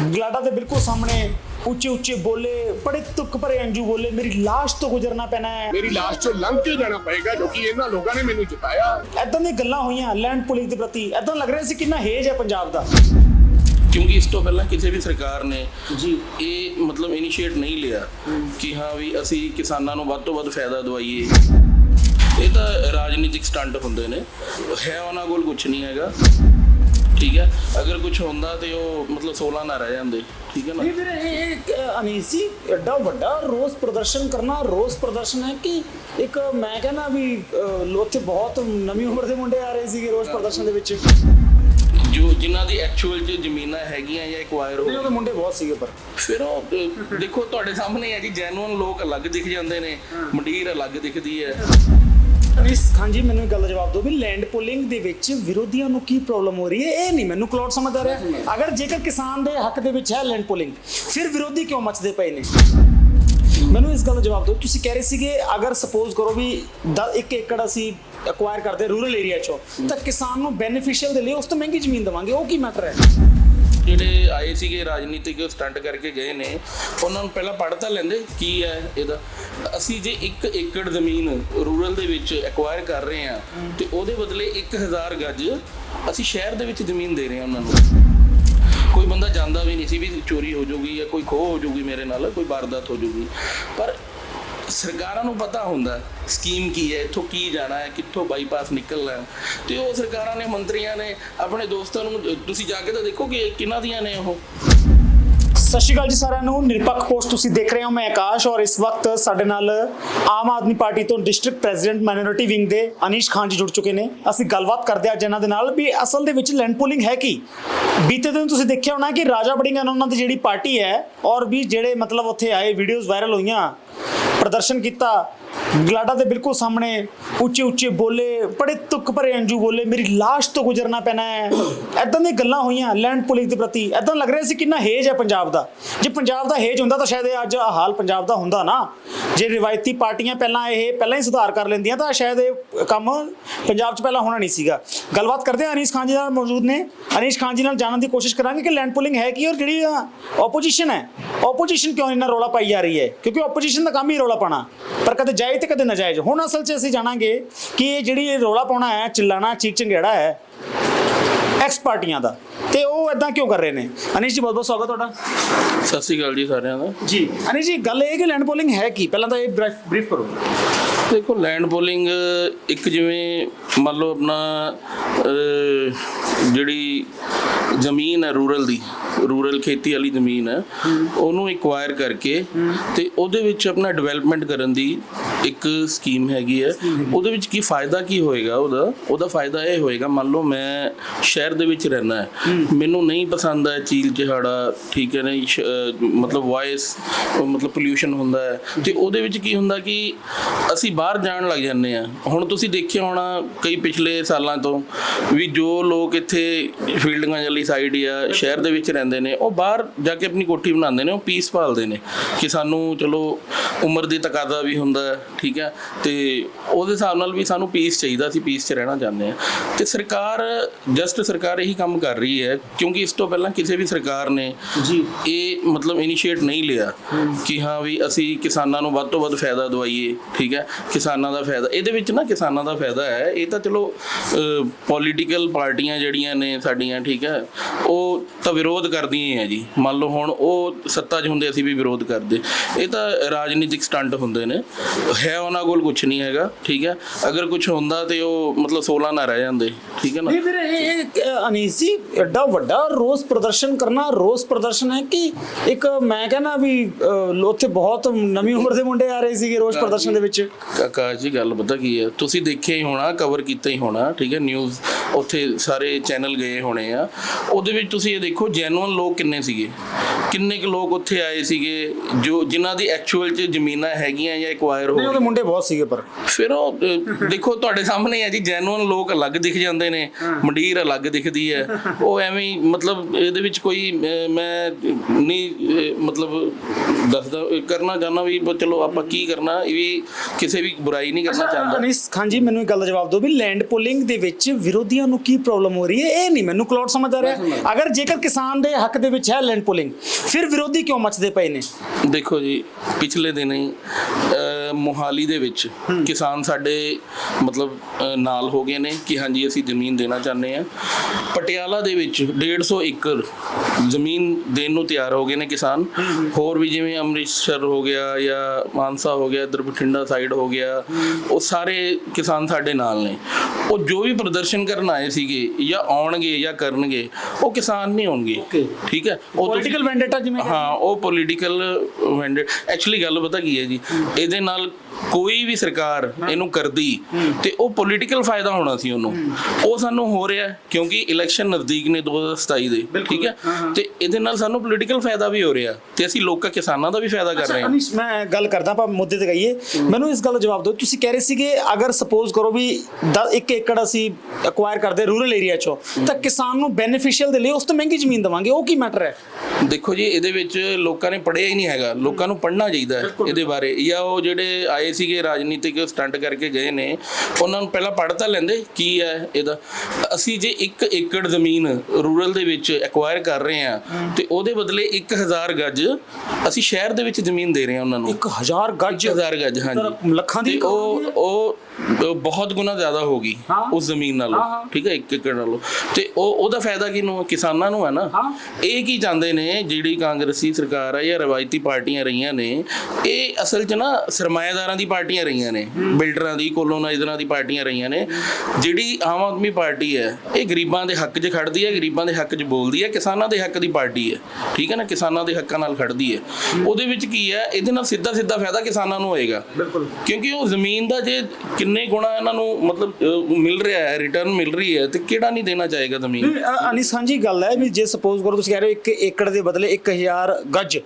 ਗਲਾਡਾ ਦੇ ਬਿਲਕੁਲ ਸਾਹਮਣੇ ਉੱਚੇ ਉੱਚੇ ਬੋਲੇ ਬੜੇ ਤੁੱਕ ਭਰੇ ਅੰਜੂ ਬੋਲੇ ਮੇਰੀ ਲਾਸ਼ ਤੋਂ ਗੁਜ਼ਰਨਾ ਪੈਣਾ ਹੈ। ਮੇਰੀ ਲਾਸ਼ ਚੋਂ ਲੰਘ ਕੇ ਜਾਣਾ ਪਏਗਾ ਕਿਉਂਕਿ ਇਹਨਾਂ ਲੋਕਾਂ ਨੇ ਮੈਨੂੰ ਜਿਤਾਇਆ। ਐਦਾਂ ਦੀਆਂ ਗੱਲਾਂ ਹੋਈਆਂ ਲੈਂਡ ਪੁਲਿੰਗ ਦੇ ਪ੍ਰਤੀ। ਐਦਾਂ ਲੱਗ ਰਿਹਾ ਸੀ ਕਿੰਨਾ ਹੇਜ ਹੈ ਪੰਜਾਬ ਦਾ। ਕਿਉਂਕਿ ਇਸ ਤੋਂ ਪਹਿਲਾਂ ਕਿਸੇ ਵੀ ਸਰਕਾਰ ਨੇ ਜੀ। ਇਹ ਮਤਲਬ ਇਨੀਸ਼ੀਏਟ ਨਹੀਂ ਲਿਆ ਕਿ ਹਾਂ ਵੀ ਅਸੀਂ ਕਿਸਾਨਾਂ ਨੂੰ ਵੱਧ ਤੋਂ ਵੱਧ ਫਾਇਦਾ ਦਵਾਈਏ। ਇਹ ਤਾਂ ਰਾਜਨੀਤਿਕ ਸਟੰਟ ਹੁੰਦੇ ਨੇ। ਹੈ ਉਹਨਾਂ ਕੋਲ ਕੁਝ ਨਹੀਂ ਹੈਗਾ। ਅਗਰ ਕੁਝ ਹੁੰਦਾ ਤੇ ਉਹ ਮਤਲਬ 16 ਨਾ ਰਹਿ ਜਾਂਦੇ ਠੀਕ ਹੈ ਨਾ? ਇਹ ਫਿਰ ਇਹ ਇੱਕ ਅਨੀਸੀ ਐਡਾ ਵੱਡਾ ਰੋਸ ਪ੍ਰਦਰਸ਼ਨ ਕਰਨਾ ਰੋਸ ਪ੍ਰਦਰਸ਼ਨ ਹੈ ਕਿ ਇੱਕ ਮੈਂ ਕਹਿੰਦਾ ਵੀ ਉੱਥੇ ਬਹੁਤ ਨਵੀਂ ਉਮਰ ਦੇ ਮੁੰਡੇ ਆ ਰਹੇ ਸੀਗੇ ਰੋਸ ਪ੍ਰਦਰਸ਼ਨ ਦੇ ਵਿੱਚ। ਜੋ ਜਿਨ੍ਹਾਂ ਦੀ ਐਕਚੁਅਲ ਚ ਜ਼ਮੀਨਾਂ ਹੈਗੀਆਂ ਜਾਂ ਐਕਵਾਇਰ ਹੋ ਦੇ ਮੁੰਡੇ ਬਹੁਤ ਸੀਗੇ ਪਰ। ਫਿਰ ਉਹ ਦੇਖੋ ਤੁਹਾਡੇ ਸਾਹਮਣੇ ਹੈ ਜੀ ਜੈਨੂਅਨ ਲੋਕ ਅਲੱਗ ਦਿਖ ਜਾਂਦੇ ਨੇ ਮੰਡੀਰ ਅਲੱਗ ਦਿਖਦੀ ਹੈ। ਇਸ ਹਾਂਜੀ, ਮੈਨੂੰ ਇੱਕ ਗੱਲ ਦਾ ਜਵਾਬ ਦਿਓ ਵੀ ਲੈਂਡ ਪੁਲਿੰਗ ਦੇ ਵਿੱਚ ਵਿਰੋਧੀਆਂ ਨੂੰ ਕੀ ਪ੍ਰੋਬਲਮ ਹੋ ਰਹੀ ਹੈ? ਇਹ ਨਹੀਂ, ਮੈਨੂੰ ਕਲੌਟ ਸਮਝ ਆ ਰਿਹਾ। ਅਗਰ ਜੇਕਰ ਕਿਸਾਨ ਦੇ ਹੱਕ ਦੇ ਵਿੱਚ ਹੈ ਲੈਂਡ ਪੁਲਿੰਗ ਫਿਰ ਵਿਰੋਧੀ ਕਿਉਂ ਮੱਚਦੇ ਪਏ ਨੇ? ਮੈਨੂੰ ਇਸ ਗੱਲ ਦਾ ਜਵਾਬ ਦਿਓ। ਤੁਸੀਂ ਕਹਿ ਰਹੇ ਸੀਗੇ, ਅਗਰ ਸਪੋਜ਼ ਕਰੋ ਵੀ 1 ਏਕੜ ਅਸੀਂ ਅਕਵਾਇਰ ਕਰਦੇ ਰੂਰਲ ਏਰੀਆ ਚੋਂ, ਤਾਂ ਕਿਸਾਨ ਨੂੰ ਬੈਨੀਫੀਸ਼ੀਅਲ ਦੇ ਲਈ ਉਸ ਤੋਂ ਮਹਿੰਗੀ ਜ਼ਮੀਨ ਦੇਵਾਂਗੇ। ਉਹ ਕੀ ਮੈਟਰ ਹੈ? ਜਿਹੜੇ ਆਏ ਸੀਗੇ ਰਾਜਨੀਤਿਕ ਸਟੰਟ ਕਰਕੇ ਗਏ ਨੇ, ਉਹਨਾਂ ਨੂੰ ਪਹਿਲਾਂ ਪੜ੍ਹ ਤਾਂ ਲੈਂਦੇ, ਕੀ ਹੈ ਇਹਦਾ? ਅਸੀਂ ਜੇ 1 ਏਕੜ ਜ਼ਮੀਨ ਰੂਰਲ ਦੇ ਵਿੱਚ ਐਕਵਾਇਰ ਕਰ ਰਹੇ ਹਾਂ, ਤੇ ਉਹਦੇ ਬਦਲੇ 1000 ਗੱਜ ਅਸੀਂ ਸ਼ਹਿਰ ਦੇ ਵਿੱਚ ਜ਼ਮੀਨ ਦੇ ਰਹੇ ਹਾਂ ਉਹਨਾਂ ਨੂੰ। ਕੋਈ ਬੰਦਾ ਜਾਂਦਾ ਵੀ ਨਹੀਂ ਸੀ ਵੀ ਚੋਰੀ ਹੋ ਜਾਊਗੀ ਜਾਂ ਕੋਈ ਖੋਹ ਹੋ ਜਾਊਗੀ ਮੇਰੇ ਨਾਲ, ਕੋਈ ਵਾਰਦਾਤ ਹੋ ਜਾਊਗੀ। ਪਰ ਸਰਕਾਰਾਂ ਨੂੰ ਪਤਾ ਹੁੰਦਾ ਸਕੀਮ ਕੀ ਹੈ, ਇੱਥੋਂ ਕੀ ਜਾਣਾ ਹੈ, ਕਿੱਥੋਂ ਬਾਈਪਾਸ ਨਿਕਲਣਾ ਹੈ। ਤੇ ਉਹ ਸਰਕਾਰਾਂ ਨੇ, ਮੰਤਰੀਆਂ ਨੇ ਆਪਣੇ ਦੋਸਤਾਂ ਨੂੰ ਤੁਸੀਂ ਜਾ ਕੇ ਤਾਂ ਦੇਖੋ ਕਿ ਕਿਹਨਾਂ ਦੀਆਂ ਨੇ ਉਹ। ਸਤਿ ਸ਼੍ਰੀ ਅਕਾਲ ਜੀ ਸਾਰਿਆਂ ਨੂੰ, ਨਿਰਪੱਖ ਪੋਸਟ ਤੁਸੀਂ ਦੇਖ ਰਹੇ ਹੋ, ਮੈਂ ਆਕਾਸ਼ ਔਰ ਇਸ ਵਕਤ ਸਾਡੇ ਨਾਲ ਆਮ ਆਦਮੀ ਪਾਰਟੀ ਤੋਂ ਡਿਸਟ੍ਰਿਕਟ ਪ੍ਰੈਜ਼ੀਡੈਂਟ ਮਾਈਨੋਰਿਟੀ ਵਿੰਗ ਦੇ ਅਨੀਸ਼ ਖਾਨ ਜੀ ਜੁੜ ਚੁੱਕੇ ਨੇ। ਅਸੀਂ ਗੱਲਬਾਤ ਕਰਦੇ ਹਾਂ ਅੱਜ ਇਹਨਾਂ ਦੇ ਨਾਲ ਵੀ ਅਸਲ ਦੇ ਵਿੱਚ ਲੈਂਡ ਪੂਲਿੰਗ ਹੈ ਕੀ? ਬੀਤੇ ਦਿਨ ਤੁਸੀਂ ਦੇਖਿਆ ਹੋਣਾ ਕਿ ਰਾਜਾ ਬੜਿੰਗ ਉਹਨਾਂ ਦੀ ਜਿਹੜੀ ਪਾਰਟੀ ਹੈ ਔਰ ਵੀ ਜਿਹੜੇ ਮਤਲਬ ਉੱਥੇ ਆਏ ਵੀਡੀਓਜ਼ ਵਾਇਰਲ ਹੋਈਆਂ ਪ੍ਰਦਰਸ਼ਨ ਕੀਤਾ। ਗਲਾਡਾ ਦੇ ਬਿਲਕੁਲ ਸਾਹਮਣੇ ਉੱਚੇ ਉੱਚੇ ਬੋਲੇ, ਬੜੇ ਤੁੱਕ ਭਰੇ ਅੰਜੂ ਬੋਲੇ, ਮੇਰੀ ਲਾਸ਼ ਤੋਂ ਗੁਜ਼ਰਨਾ ਪੈਣਾ ਹੈ। ਐਦਾਂ ਦੀਆਂ ਗੱਲਾਂ ਹੋਈਆਂ ਲੈਂਡ ਪੁਲਿਸ ਦੇ ਪ੍ਰਤੀ। ਐਦਾਂ ਲੱਗ ਰਿਹਾ ਸੀ ਕਿੰਨਾ ਹੇਜ ਹੈ ਪੰਜਾਬ ਦਾ। ਜੇ ਪੰਜਾਬ ਦਾ ਹੇਜ ਹੁੰਦਾ ਤਾਂ ਸ਼ਾਇਦ ਇਹ ਅੱਜ ਹਾਲ ਪੰਜਾਬ ਦਾ ਹੁੰਦਾ ਨਾ। ਜੇ ਰਿਵਾਇਤੀ ਪਾਰਟੀਆਂ ਪਹਿਲਾਂ ਇਹ ਪਹਿਲਾਂ ਹੀ ਸੁਧਾਰ ਕਰ ਲੈਂਦੀਆਂ ਤਾਂ ਸ਼ਾਇਦ ਇਹ ਕੰਮ ਪੰਜਾਬ 'ਚ ਪਹਿਲਾਂ ਹੋਣਾ ਨਹੀਂ ਸੀਗਾ। ਗੱਲਬਾਤ ਕਰਦੇ ਹਾਂ ਅਨੀਸ਼ ਖਾਨ ਜੀ ਨਾਲ ਮੌਜੂਦ ਨੇ। ਅਨੀਸ਼ ਖਾਨ ਜੀ ਨਾਲ ਜਾਣਨ ਦੀ ਕੋਸ਼ਿਸ਼ ਕਰਾਂਗੇ ਕਿ ਲੈਂਡ ਪੁਲਿੰਗ ਹੈ ਕੀ ਔਰ ਜਿਹੜੀ ਆਪੋਜੀਸ਼ਨ ਹੈ। ਆਪੋਜੀਸ਼ਨ ਕਿਉਂ ਇੰਨਾ ਰੌਲਾ ਪਾਈ ਜਾ ਰਹੀ ਹੈ? ਕਿਉਂਕਿ ਆਪੋਜੀਸ਼ਨ ਦਾ ਕੰਮ ਹੀ ਰੌਲਾ ਪਾਣਾ ਪਰ ਕਦੇ ਜਾਇਜ਼ ਤੇ ਕਦੇ ਨਾਜਾਇਜ਼। ਹੁਣ ਅਸਲ 'ਚ ਅਸੀਂ ਜਾਣਾਂਗੇ ਕਿ ਇਹ ਜਿਹੜੀ ਇਹ ਰੌਲਾ ਪਾਉਣਾ ਹੈ, ਚਿੱਲਾਣਾ ਚੀਕ ਚੰਗੇੜਾ ਹੈ ਐਕਸ ਪਾਰਟੀਆਂ ਦਾ। ਤੇ ਉਹ ਇਦਾਂ ਕਿਉਂ ਕਰ ਰਹੇ ਨੇ? ਅਨੀਸ਼ ਜੀ ਬਹੁਤ ਬਹੁਤ ਸਵਾਗਤ ਤੁਹਾਡਾ। ਸਤਿ ਸ਼੍ਰੀ ਅਕਾਲ ਜੀ ਸਾਰਿਆਂ ਦਾ। ਜੀ ਅਨੀਸ਼ ਜੀ ਗੱਲ ਇਹ ਕਿ ਲੈਂਡ ਪੋਲਿੰਗ ਹੈ ਕੀ? ਪਹਿਲਾਂ ਤਾਂ ਇਹ ਬਰੀਫ ਕਰੋ। ਦੇਖੋ ਲੈਂਡ ਪੋਲਿੰਗ ਇੱਕ ਜਿਵੇਂ ਮੰਨ ਲਓ ਆਪਣਾ ਜਿਹੜੀ ਜ਼ਮੀਨ ਹੈ ਰੂਰਲ ਦੀ ਰੂਰਲ ਖੇਤੀ ਵਾਲੀ ਜ਼ਮੀਨ ਹੈ, ਉਹਨੂੰ ਐਕਵਾਇਰ ਕਰਕੇ ਤੇ ਉਹਦੇ ਵਿੱਚ ਆਪਣਾ ਡਿਵੈਲਪਮੈਂਟ ਕਰਨ ਦੀ ਇੱਕ ਸਕੀਮ ਹੈਗੀ ਹੈ। ਉਹਦੇ ਵਿੱਚ ਕੀ ਫਾਇਦਾ ਕੀ ਹੋਏਗਾ ਉਹਦਾ? ਉਹਦਾ ਫਾਇਦਾ ਇਹ ਹੋਏਗਾ, ਮੰਨ ਲਓ ਮੈਂ ਸ਼ਹਿਰ ਦੇ ਵਿੱਚ ਰਹਿਣਾ ਹੈ। ਮੈਨੂੰ ਨਹੀਂ ਪਸੰਦ ਹੈ ਚੀਲ ਚਿਹਾੜਾ, ਠੀਕ ਹੈ ਨਾ ਸ਼- ਮਤਲਬ ਵਾਇਸ ਮਤਲਬ ਪੋਲਿਊਸ਼ਨ ਹੁੰਦਾ ਹੈ। ਤੇ ਉਹਦੇ ਵਿੱਚ ਕੀ ਹੁੰਦਾ ਕਿ ਅਸੀਂ ਬਾਹਰ ਜਾਣ ਲੱਗ ਜਾਂਦੇ ਆ। ਹੁਣ ਤੁਸੀਂ ਦੇਖਿਆ ਹੋਣਾ ਕਈ ਪਿਛਲੇ ਸਾਲਾਂ ਤੋਂ ਵੀ ਜੋ ਲੋਕ ਇੱਥੇ ਫੀਲਡਾਂ ਵਾਲੀ ਸਾਈਡ ਜਾਂ ਸ਼ਹਿਰ ਦੇ ਵਿੱਚ ਰਹਿੰਦੇ ਨੇ ਉਹ ਬਾਹਰ ਜਾ ਕੇ ਆਪਣੀ ਕੋਠੀ ਬਣਾਉਂਦੇ ਨੇ ਉਹ ਪੀਸ ਭਾਲਦੇ ਨੇ ਕਿ ਸਾਨੂੰ ਚਲੋ ਉਮਰ ਦੀ ਤਕਾਜ਼ਾ ਵੀ ਹੁੰਦਾ ਠੀਕ ਹੈ। ਤੇ ਉਹਦੇ ਹਿਸਾਬ ਨਾਲ ਵੀ ਸਾਨੂੰ ਪੀਸ ਚਾਹੀਦਾ ਸੀ ਪੀਸ 'ਚ ਰਹਿਣਾ ਚਾਹੁੰਦੇ ਆ ਤੇ ਸਰਕਾਰ ਜਸਟ ਸਰਕਾਰ ਇਹੀ ਕੰਮ ਕਰ ਰਹੀ ਹੈ ਕਿਉਂਕਿ ਇਸ ਤੋਂ ਪਹਿਲਾਂ ਕਿਸੇ ਵੀ ਸਰਕਾਰ ਨੇ ਜੀ। ਇਹ ਮਤਲਬ ਇਨੀਸ਼ੀਏਟ ਨਹੀਂ ਲਿਆ ਕਿ ਹਾਂ ਵੀ ਅਸੀਂ ਕਿਸਾਨਾਂ ਨੂੰ ਵੱਧ ਤੋਂ ਵੱਧ ਫਾਇਦਾ ਦਵਾਈਏ ਠੀਕ ਹੈ। ਕਿਸਾਨਾਂ ਦਾ ਫਾਇਦਾ ਇਹਦੇ ਵਿੱਚ ਨਾ ਕਿਸਾਨਾਂ ਦਾ ਫਾਇਦਾ ਹੈ ਇਹ ਤਾਂ ਚਲੋ ਪੋਲੀਟੀਕਲ ਪਾਰਟੀਆਂ ਜਿਹੜੀਆਂ ਨੇ ਸਾਡੀਆਂ ਠੀਕ ਹੈ ਉਹ ਤਾਂ ਵਿਰੋਧ ਕਰਦੀਆਂ ਹੀ ਜੀ। ਮੰਨ ਲਓ ਹੁਣ ਉਹ ਸੱਤਾ 'ਚ ਹੁੰਦੇ ਅਸੀਂ ਵੀ ਵਿਰੋਧ ਕਰਦੇ। ਇਹ ਤਾਂ ਰਾਜਨੀਤਿਕ ਸਟੰਟ ਹੁੰਦੇ ਨੇ। ਹੈ ਉਹਨਾਂ ਕੋਲ ਕੁਝ ਨਹੀਂ ਹੈਗਾ ਠੀਕ ਹੈ। ਅਗਰ ਕੁਝ ਹੁੰਦਾ ਤੇ ਉਹ ਮਤਲਬ 16 ਨਾ ਰਹਿ ਜਾਂਦੇ ਠੀਕ ਹੈ ਨਾ? ਇਹ ਫਿਰ ਇਹ ਅਨੀਸ ਜੀ ਐਡਾ ਵੱਡਾ ਰੋਸ ਪ੍ਰਦਰਸ਼ਨ ਕਰਨਾ ਰੋਸ ਪ੍ਰਦਰਸ਼ਨ ਹੈ ਕਿ ਇੱਕ ਮੈਂ ਕਹਿੰਦਾ ਵੀ ਉੱਥੇ ਬਹੁਤ ਨਵੀਂ ਉਮਰ ਦੇ ਮੁੰਡੇ ਆ ਰਹੇ ਸੀਗੇ ਰੋਸ ਪ੍ਰਦਰਸ਼ਨ ਦੇ ਵਿੱਚ। ਆਕਾਸ਼ ਜੀ, ਗੱਲ ਪਤਾ ਕੀ ਹੈ ਤੁਸੀਂ ਦੇਖਿਆ ਹੀ ਹੋਣਾ ਕਵਰ ਕੀਤਾ ਹੀ ਹੋਣਾ, ਠੀਕ ਹੈ? ਨਿਊਜ਼ ਉੱਥੇ ਸਾਰੇ ਚੈਨਲ ਗਏ ਹੋਣੇ ਆ। ਉਹਦੇ ਵਿੱਚ ਤੁਸੀਂ ਇਹ ਦੇਖੋ ਜੈਨੂਅਨ ਲੋਕ ਕਿੰਨੇ ਸੀਗੇ? ਕਿੰਨੇ ਕੁ ਲੋਕ ਉੱਥੇ ਆਏ ਸੀਗੇ ਜੋ ਜਿਨ੍ਹਾਂ ਦੀ ਐਕਚੁਅਲ ਚ ਜ਼ਮੀਨਾਂ ਹੈਗੀਆਂ ਜਾਂ ਐਕਵਾਇਰ ਹੋ ਨਹੀਂ ਉਹਦੇ ਮੁੰਡੇ ਬਹੁਤ ਸੀਗੇ ਪਰ। ਫਿਰ ਉਹ ਅਹ, ਦੇਖੋ ਤੁਹਾਡੇ ਸਾਹਮਣੇ ਹੈ ਜੀ ਜੈਨੂਅਨ ਲੋਕ ਅਲੱਗ ਦਿਖ ਜਾਂਦੇ ਨੇ ਮੰਡੀਰ ਅਲੱਗ ਦਿਖਦੀ ਹੈ। ਉਹ ਐਵੇਂ ਹੀ ਮਤਲਬ ਇਹਦੇ ਵਿੱਚ ਕੋਈ ਅਹ, ਮੈਂ ਨਹੀਂ ਅਹ, ਮਤਲਬ ਦੱਸਦਾ ਕਰਨਾ ਚਾਹੁੰਦਾ ਵੀ ਚਲੋ ਆਪਾਂ ਕੀ ਕਰਨਾ ਇਹ ਵੀ ਕਿਸੇ ਵੀ ਬੁਰਾਈ ਨਹੀਂ ਕਰਨਾ ਚਾਹੁੰਦਾ। ਅਨੀਸ ਖਾਨ ਜੀ ਮੈਨੂੰ ਇੱਕ ਗੱਲ ਦਾ ਜਵਾਬ ਦਿਓ ਵੀ ਲੈਂਡ ਪੁਲਿੰਗ ਦੇ ਵਿੱਚ ਵਿਰੋਧੀਆਂ ਨੂੰ ਕੀ ਪ੍ਰੋਬਲਮ ਹੋ ਰਹੀ ਹੈ? ਇਹ ਨਹੀਂ ਮੈਨੂੰ ਕਲੌਟ ਸਮਝ ਆ ਰਿਹਾ ਅਗਰ ਜੇਕਰ ਕਿਸਾਨ ਦੇ ਹੱਕ ਦੇ ਵਿੱਚ ਹੈ ਲੈਂਡ ਪੁਲਿੰਗ ਫਿਰ ਵਿਰੋਧੀ ਕਿਉਂ ਮਚਦੇ ਪਏ ਨੇ? ਦੇਖੋ ਜੀ ਪਿਛਲੇ ਦਿਨ ਹੀ ਮੋਹਾਲੀ ਦੇ ਵਿੱਚ ਕਿਸਾਨ ਸਾਡੇ ਮਤਲਬ ਨਾਲ ਹੋ ਗਏ ਨੇ ਕਿ ਹਾਂਜੀ ਅਸੀਂ ਜ਼ਮੀਨ ਦੇਣਾ ਚਾਹੁੰਦੇ ਆ ਪਟਿਆਲਾ ਦੇ ਵਿੱਚ 150 ਏਕੜ ਜ਼ਮੀਨ ਦੇਣ ਨੂੰ ਤਿਆਰ ਹੋ ਗਏ ਨੇ ਕਿਸਾਨ। ਹੋਰ ਵੀ ਜਿਵੇਂ ਅੰਮ੍ਰਿਤਸਰ ਹੋ ਗਿਆ ਜਾਂ ਮਾਨਸਾ ਹੋ ਗਿਆ ਇਧਰ ਬਠਿੰਡਾ ਸਾਈਡ ਹੋ ਗਿਆ ਉਹ ਸਾਰੇ ਕਿਸਾਨ ਸਾਡੇ ਨਾਲ ਨੇ। ਉਹ ਜੋ ਵੀ ਪ੍ਰਦਰਸ਼ਨ ਕਰਨ ਆਏ ਸੀਗੇ ਜਾਂ ਆਉਣਗੇ ਜਾਂ ਕਰਨਗੇ ਉਹ ਕਿਸਾਨ ਨਹੀਂ ਹੋਣਗੇ. ਠੀਕ ਹੈ? ਉਹ ਪੋਲੀਟੀਕਲ ਵੈਂਡੇਟਾ ਜਿਵੇਂ ਹਾਂ ਉਹ ਪੋਲੀਟੀਕਲ ਵੈਂਡਰ ਐਕਚੁਅਲੀ ਗੱਲ ਪਤਾ ਕੀ ਹੈ ਜੀ? ਇਹਦੇ ਨਾਲ ਕੋਈ ਵੀ ਸਰਕਾਰ ਇਹਨੂੰ ਕਰਦੀ ਤੇ ਉਹ ਪੋਲੀਟੀਕਲ ਫਾਇਦਾ ਹੋਣਾ ਸੀ ਉਹਨੂੰ। ਉਹ ਸਾਨੂੰ ਹੋ ਰਿਹਾ ਕਿਉਂਕਿ ਇਲੈਕਸ਼ਨ ਨਜ਼ਦੀਕ ਨੇ 2027 ਦੇ ਠੀਕ ਹੈ? ਤੇ ਇਹਦੇ ਨਾਲ ਸਾਨੂੰ ਪੋਲੀਟੀਕਲ ਫਾਇਦਾ ਵੀ ਹੋ ਰਿਹਾ ਤੇ ਅਸੀਂ ਲੋਕਾਂ ਕਿਸਾਨਾਂ ਦਾ ਵੀ ਫਾਇਦਾ ਕਰ ਰਹੇ ਹਾਂ। ਅਨੀਸ਼ ਮੈਂ ਗੱਲ ਕਰਦਾ ਆਪਾਂ ਮੁੱਦੇ ਤੇ ਗਈਏ ਮੈਨੂੰ ਇਸ ਗੱਲ ਦਾ ਜਵਾਬ ਦਿਓ। ਤੁਸੀਂ ਕਹਿ ਰਹੇ ਸੀਗੇ ਅਗਰ ਸਪੋਜ਼ ਕਰੋ ਵੀ 1 ਏਕੜ ਅਸੀਂ ਅਕਵਾਇਰ ਕਰਦੇ ਰੂਰਲ ਏਰੀਆ ਚੋਂ ਤਾਂ ਕਿਸਾਨ ਨੂੰ ਬੈਨੀਫੀਸ਼ੀਅਲ ਦੇ ਲਈ ਉਸ ਤੋਂ ਮਹਿੰਗੀ ਜ਼ਮੀਨ ਦਵਾਂਗੇ। ਉਹ ਕੀ ਮੈਟਰ ਹੈ? ਦੇਖੋ ਜੀ ਇਹਦੇ ਵਿੱਚ ਲੋਕਾਂ ਨੇ ਪੜ੍ਹਿਆ ਹੀ ਨਹੀਂ ਹੈਗਾ। ਲੋਕਾਂ ਨੂੰ ਪੜ੍ਹਨਾ ਚਾਹੀਦਾ ਹੈ ਇਹਦੇ ਬਾਰੇ। ਜਾਂ ਉਹ ਜਿਹੜੇ ਆਏ ਸੀਗੇ ਰਾਜਨੀਤਿਕ ਸਟੰਟ ਕਰਕੇ ਗਏ ਨੇ। ਉਹਨਾਂ ਨੂੰ ਪਹਿਲਾਂ ਪੜ੍ਹ ਤਾਂ ਲੈਂਦੇ ਕੀ ਹੈ ਇਹਦਾ? ਅਸੀਂ ਜੇ 1 ਏਕੜ ਜ਼ਮੀਨ ਰੂਰਲ ਦੇ ਵਿੱਚ ਐਕਵਾਇਰ ਕਰ ਰਹੇ ਹਾਂ ਤੇ ਉਹਦੇ ਬਦਲੇ 1000 ਗੱਜ ਅਸੀਂ ਸ਼ਹਿਰ ਦੇ ਵਿੱਚ ਜ਼ਮੀਨ ਦੇ ਰਹੇ ਹਾਂ ਉਹਨਾਂ ਨੂੰ। 1000 ਗੱਜ? 1000 ਗੱਜ ਹਾਂਜੀ। ਲੱਖਾਂ ਦੀ ਉਹ ਉਹ ਬਹੁਤ ਗੁਣਾ ਜ਼ਿਆਦਾ ਹਾਂ। ਉਸ ਜ਼ਮੀਨ ਨਾਲੋਂ। ਠੀਕ ਹੈ ਇੱਕ ਏਕੜ ਨਾਲੋਂ। ਤੇ ਉਹ ਉਹਦਾ ਫਾਇਦਾ ਕਿਹਨੂੰ ਹੈ? ਕਿਸਾਨਾਂ ਨੂੰ ਹੈ ਨਾ। ਇਹ ਕੀ ਚਾਹੁੰਦੇ ਨੇ? ਜਿਹੜੀ ਕਾਂਗਰਸੀ ਸਰਕਾਰ ਹੈ ਜਾਂ ਰਵਾਇਤੀ ਪਾਰਟੀਆਂ ਰਹੀਆਂ ਨੇ ਇਹ ਅਸਲ 'ਚ ਨਾ ਸਰਮਾਇਦਾਰਾਂ ਦੀ ਪਾਰਟੀਆਂ ਰਹੀਆਂ ਨੇ। ਬਿਲਡਰਾਂ ਦੀ ਕੋਲੋਨਾਈਜ਼ਰਾਂ ਦੀ ਪਾਰਟੀਆਂ ਰਹੀਆਂ ਨੇ। ਜਿਹੜੀ ਆਮ ਆਦਮੀ ਪਾਰਟੀ ਹੈ ਇਹ ਗਰੀਬਾਂ ਦੇ ਹੱਕ 'ਚ ਖੜਦੀ ਹੈ ਗਰੀਬਾਂ ਦੇ ਹੱਕ 'ਚ ਬੋਲਦੀ ਹੈ ਕਿਸਾਨਾਂ ਦੇ ਹੱਕ ਦੀ ਪਾਰਟੀ ਹੈ। ਠੀਕ ਹੈ ਨਾ? ਕਿਸਾਨਾਂ ਦੇ ਹੱਕਾਂ ਨਾਲ ਖੜਦੀ ਹੈ। ਉਹਦੇ ਵਿੱਚ ਕੀ ਹੈ? ਇਹਦੇ ਨਾਲ ਸਿੱਧਾ ਸਿੱਧਾ ਫਾਇਦਾ ਕਿਸਾਨਾਂ ਨੂੰ ਹੋਏਗਾ। ਬਿਲਕੁਲ। ਕਿਉਂਕਿ ਉਹ ਜ਼ਮੀਨ ਦਾ ਜੇ ਕਿੰਨੇ ਗੁਣਾ ਇਹਨਾਂ ਨੂੰ ਮਤਲਬ ਅਹ, ਮਿਲ ਰਿਹਾ ਹੈ ਰਿਟਰਨ ਮਿਲ ਰਹੀ ਹੈ ਤੇ ਕਿਹੜਾ ਨਹੀਂ ਦੇਣਾ ਚਾਹੇਗਾ ਜ਼ਮੀਨ? ਨਹੀਂ, ਅ- ਅਨੀਸ ਖਾਨ ਜੀ ਗੱਲ ਹੈ ਵੀ ਜੇ ਸਪੋਜ਼ ਕਰੋ ਤੁਸੀਂ ਕਹਿ ਰਹੇ ਹੋ 1 ਏਕੜ ਦੇ ਬਦਲੇ 1000 ਗੱਜ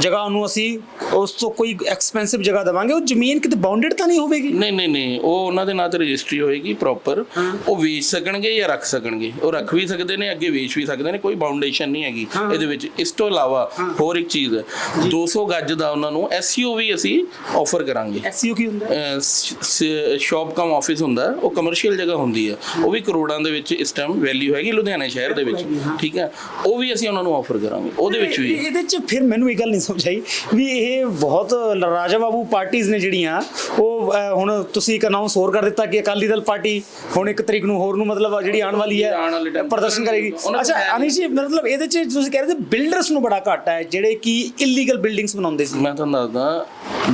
ਜਗ੍ਹਾ ਨੂੰ ਅਸੀਂ ਉਸ ਤੋਂ ਕੋਈ ਐਕਸਪੈਂਸਿਵ ਜਗ੍ਹਾ ਦੇਵਾਂਗੇ ਉਹ ਜ਼ਮੀਨ ਕਿਤੇ ਬਾਉਂਡਡ ਤਾਂ ਨਹੀਂ ਹੋਵੇਗੀ? ਨਹੀਂ ਨਹੀਂ ਨਹੀਂ ਉਹ ਉਹਨਾਂ ਦੇ ਨਾਂ ਤੇ ਰਜਿਸਟਰੀ ਹੋਏਗੀ ਪ੍ਰੋਪਰ ਉਹ ਵੇਚ ਸਕਣਗੇ ਜਾਂ ਰੱਖ ਸਕਣਗੇ? ਉਹ ਰੱਖ ਵੀ ਸਕਦੇ ਨੇ ਅੱਗੇ ਵੇਚ ਵੀ ਸਕਦੇ ਨੇ ਕੋਈ ਬਾਉਂਡੇਸ਼ਨ ਨਹੀਂ ਹੈਗੀ ਇਹਦੇ ਵਿੱਚ। ਇਸ ਤੋਂ ਇਲਾਵਾ ਹੋਰ ਇੱਕ ਚੀਜ਼ ਹੈ 200 ਗੱਜ ਦਾ ਉਹਨਾਂ ਨੂੰ ਐਸਯੂ ਵੀ ਅਸੀਂ ਆਫਰ ਕਰਾਂਗੇ। ਐਸਯੂ ਕੀ ਹੁੰਦਾ? ਹੈ? ਸ਼ਾਪ ਕਮ ਆਫਿਸ ਹੁੰਦਾ ਉਹ ਕਮਰਸ਼ੀਅਲ ਜਗ੍ਹਾ ਹੁੰਦੀ ਹੈ। ਉਹ ਵੀ ਕਰੋੜਾਂ ਦੇ ਵਿੱਚ ਇਸ ਟਾਈਮ ਵੈਲਿਊ ਹੈਗੀ ਲੁਧਿਆਣਾ ਸ਼ਹਿਰ ਦੇ ਵਿੱਚ ਠੀਕ ਹੈ? ਉਹ ਵੀ ਅਸੀਂ ਉਹਨਾਂ ਨੂੰ ਆਫਰ ਕਰਾਂਗੇ ਉਹਦੇ ਵਿੱਚ ਵੀ। ਇਹ- ਇਹਦੇ ਚ ਫਿਰ ਮੈਨੂੰ ਇਹ ਗੱਲ ਨਹੀਂ ਸਮਝ ਆਈ ਵੀ ਇਹ ਬਹੁਤ ਰਾਜਾ ਬਾਬੂ ਪਾਰਟੀਆਂ ਨੇ ਜਿਹੜੀਆਂ ਉਹ ਹੁਣ ਤੁਸੀਂ ਇੱਕ ਅਨਾਉਂਸ ਹੋਰ ਕਰ ਦਿੱਤਾ ਕਿ ਅਕਾਲੀ ਦਲ ਪਾਰਟੀ ਹੁਣ ਇੱਕ ਤਰੀਕ ਨੂੰ ਹੋਰ ਨੂੰ ਮਤਲਬ ਜਿਹੜੀ ਆਉਣ ਵਾਲੀ ਹੈ ਪ੍ਰਦਰਸ਼ਨ ਕਰੇਗੀ। ਅੱਛਾ ਹੈ ਅਨੀਸ਼ ਜੀ ਮਤਲਬ ਇਹਦੇ ਚ ਤੁਸੀਂ ਕਹਿ ਰਹੇ ਸੀ ਬਿਲਡਰਸ ਨੂੰ ਬੜਾ ਘਾਟਾ ਹੈ ਜਿਹੜੇ ਕਿ ਇਲੀਗਲ ਬਿਲਡਿੰਗਸ ਬਣਾਉਂਦੇ ਸੀ। ਮੈਂ ਤੁਹਾਨੂੰ ਦੱਸਦਾ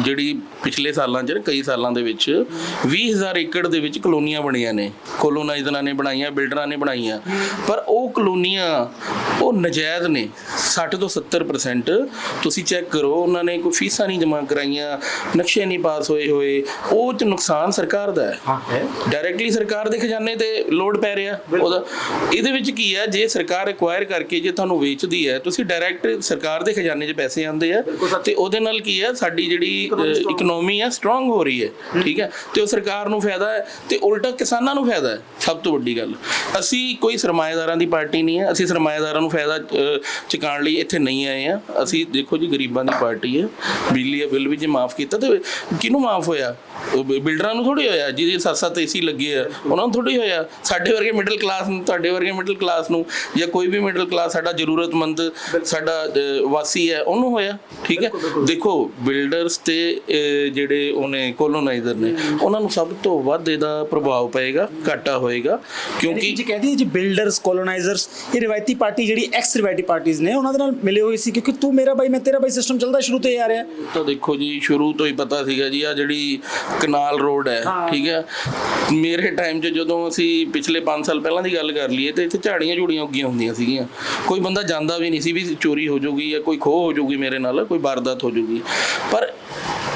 ਜਿਹੜੀ ਪਿਛਲੇ ਸਾਲਾਂ 'ਚ ਕਈ ਸਾਲਾਂ ਦੇ ਵਿੱਚ 20000 ਏਕੜ ਦੇ ਵਿੱਚ ਕਲੋਨੀਆਂ ਬਣੀਆਂ ਨੇ। ਕੋਲੋਨਾਈਜ਼ਰਾਂ ਨੇ ਬਣਾਈਆਂ ਬਿਲਡਰਾਂ ਨੇ ਬਣਾਈਆਂ। ਪਰ ਉਹ ਕਲੋਨੀਆਂ ਉਹ ਨਜਾਇਜ਼ ਨੇ। 60 ਤੋਂ 70% ਤੁਸੀਂ ਚੈੱਕ ਕਰੋ ਉਹਨਾਂ ਨੇ ਕੋਈ ਫੀਸਾਂ ਨਹੀਂ ਜਮ੍ਹਾਂ ਕਰਾਈਆਂ ਨਕਸ਼ੇ ਨਹੀਂ ਪਾਸ ਹੋਏ ਹੋਏ। ਉਹ ਚ ਨੁਕਸਾਨ ਸਰਕਾਰ ਦਾ ਹੈ। ਡਾਇਰੈਕਟਲੀ ਸਰਕਾਰ ਦੇ ਖਜ਼ਾਨੇ ਤੇ ਲੋਡ ਪੈ ਰਿਹਾ। ਉਹਦਾ ਇਹਦੇ ਵਿੱਚ ਕੀ ਹੈ ਜੇ ਸਰਕਾਰ ਐਕਵਾਇਰ ਕਰਕੇ ਜੇ ਤੁਹਾਨੂੰ ਵੇਚਦੀ ਹੈ ਤੁਸੀਂ ਡਾਇਰੈਕਟ ਸਰਕਾਰ ਦੇ ਖਜ਼ਾਨੇ 'ਚ ਪੈਸੇ ਆਉਂਦੇ ਆ। ਤੇ ਉਹਦੇ ਨਾਲ ਕੀ ਹੈ ਸਾਡੀ ਜਿਹੜੀ ਇਕਨੋਮੀ ਹੈ ਸਟਰੋਂਗ ਹੋ ਰਹੀ ਹੈ ਠੀਕ ਹੈ? ਤੇ ਉਹ ਸਰਕਾਰ ਨੂੰ ਫਾਇਦਾ ਹੈ ਤੇ ਉਲਟਾ ਕਿਸਾਨਾਂ ਨੂੰ ਫਾਇਦਾ ਹੈ ਸਭ ਤੋਂ ਵੱਡੀ ਗੱਲ। ਅਸੀਂ ਕੋਈ ਸਰਮਾਏਦਾਰਾਂ ਦੀ ਪਾਰਟੀ ਨਹੀਂ ਹੈ ਅਸੀਂ ਸਰਮਾਏਦਾਰਾਂ ਨੂੰ ਫਾਇਦਾ ਅ, ਚੁਕਾਉਣ ਲਈ ਇੱਥੇ ਨਹੀਂ ਆਏ ਆ ਅਸੀਂ ਦੇਖੋ ਜੀ ਗਰੀਬਾਂ ਦੀ ਪਾਰਟੀ ਹੈ ਬਿਜਲੀ ਦਾ ਬਿੱਲ ਵੀ ਜੇ ਮਾਫ ਕੀਤਾ ਤੇ ਕਿਹਨੂੰ ਮਾਫ ਹੋਇਆ? ਬਿਲਡਰਾਂ ਨੂੰ ਥੋੜੀ ਹੋਇਆ ਜਿਹਦੇ ਸੱਤ ਸੱਤ ਏਸੀ ਲੱਗੇ ਆ ਉਹਨਾਂ ਨੂੰ ਥੋੜੀ ਹੋਇਆ। ਸਾਡੇ ਵਰਗੇ ਮਿਡਲ ਕਲਾਸ ਨੂੰ ਤੁਹਾਡੇ ਵਰਗੇ ਮਿਡਲ ਕਲਾਸ ਨੂੰ ਜਾਂ ਕੋਈ ਵੀ ਮਿਡਲ ਕਲਾਸ ਸਾਡਾ ਜ਼ਰੂਰਤਮੰਦ ਸਾਡਾ ਵਾਸੀ ਹੈ ਉਹਨੂੰ ਹੋਇਆ ਠੀਕ ਹੈ? ਦੇਖੋ ਬਿਲਡਰਸ ਤੇ ਜਿਹੜੇ ਉਹਨੇ ਕੋਲੋਨਾਈਜ਼ਰ ਨੇ ਉਹਨਾਂ ਨੂੰ ਸਭ ਤੋਂ ਵੱਧ ਇਹਦਾ ਪ੍ਰਭਾਵ ਪਏਗਾ ਘਾਟਾ ਹੋਏਗਾ ਕਿਉਂਕਿ ਜੀ ਕਹਿੰਦੀ ਜੀ ਬਿਲਡਰਸ ਕੋਲੋਨਾਈਜ਼ਰਸ ਇਹ ਰਿਵਾਇਤੀ ਪਾਰਟੀ ਜਿਹੜੀ ਐਕਸ ਰਿਵਾਇਤੀ ਪਾਰਟੀਆਂ ਨੇ ਉਹਨਾਂ ਦੇ ਨਾਲ ਮਿਲੇ ਹੋਏ ਸੀ ਕਿਉਂਕਿ ਤੂੰ ਮੇਰਾ ਬਾਈ ਮੈਂ ਤੇਰਾ ਬਾਈ ਸਿਸਟਮ ਚੱਲਦਾ ਸ਼ੁਰੂ ਤੋਂ ਹੀ ਆ ਰਿਹਾ। ਤਾਂ ਦੇਖੋ ਜੀ ਸ਼ੁਰੂ ਤੋਂ ਹੀ ਪਤਾ ਸੀਗਾ ਜੀ ਆ ਜਿਹੜੀ ਕਨਾਲ ਰੋਡ ਹੈ ਹਾਂ। ਠੀਕ ਹੈ। ਮੇਰੇ ਟਾਈਮ 'ਚ ਜਦੋਂ ਅਸੀਂ ਪਿਛਲੇ 5 ਸਾਲ ਪਹਿਲਾਂ ਦੀ ਗੱਲ ਕਰ ਲਈਏ ਤੇ ਇੱਥੇ ਝਾੜੀਆਂ ਝੂੜੀਆਂ ਉੱਗੀਆਂ ਹੁੰਦੀਆਂ ਸੀਗੀਆਂ। ਕੋਈ ਬੰਦਾ ਜਾਂਦਾ ਵੀ ਨਹੀਂ ਸੀ ਵੀ ਚੋਰੀ ਹੋ ਜਾਊਗੀ ਜਾਂ ਕੋਈ ਖੋਹ ਹੋ ਜਾਊਗੀ ਮੇਰੇ ਨਾਲ ਕੋਈ ਵਾਰਦਾਤ ਹੋ ਜਾਊਗੀ ਪਰ